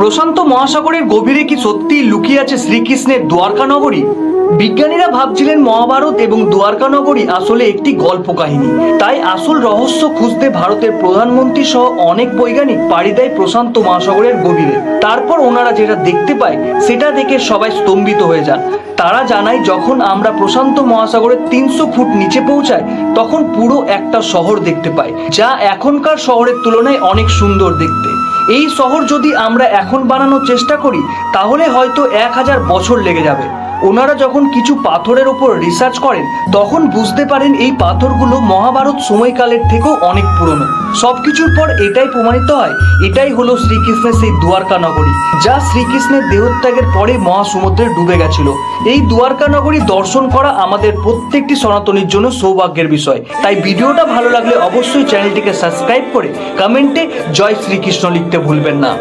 প্রশান্ত মহাসাগরের গভীরে কি সত্যি লুকিয়ে আছে শ্রীকৃষ্ণের দ্বারকা নগরী বিজ্ঞানীরা ভাবছিলেন মহাভারত এবং দ্বারকা নগরী আসলে একটি গল্প কাহিনী তাই আসল রহস্য খুঁজতে ভারতের প্রধানমন্ত্রী সহ অনেক বৈজ্ঞানিক পাড়ি দেয় প্রশান্ত মহাসাগরের গভীরে। তারপর ওনারা যেটা দেখতে পায়, সেটা দেখে সবাই স্তম্ভিত হয়ে যান। তারা জানায়, যখন আমরা প্রশান্ত মহাসাগরের তিনশো ফুট নিচে পৌঁছাই, তখন পুরো একটা শহর দেখতে পাই, যা এখনকার শহরের তুলনায় অনেক সুন্দর দেখতে। এই শহর যদি আমরা এখন বানানোর চেষ্টা করি, তাহলে হয়তো এক হাজার বছর লেগে যাবে। ওনারা যখন কিছু পাথরের উপর রিসার্চ করেন, তখন বুঝতে পারেন এই পাথরগুলো মহাভারত সময়কালের থেকেও অনেক পুরনো। সব কিছুর পর এটাই প্রমাণিত হয়, এটাই হলো শ্রীকৃষ্ণের সেই দুয়ারকা নগরী, যা শ্রীকৃষ্ণের দেহত্যাগের পরে মহাসমুদ্রে ডুবে গেছিল। এই দুয়ারকা নগরী দর্শন করা আমাদের প্রত্যেকটি সনাতনীর জন্য সৌভাগ্যের বিষয়। তাই ভিডিওটা ভালো লাগলে অবশ্যই চ্যানেলটিকে সাবস্ক্রাইব করে কমেন্টে জয় শ্রীকৃষ্ণ লিখতে ভুলবেন না।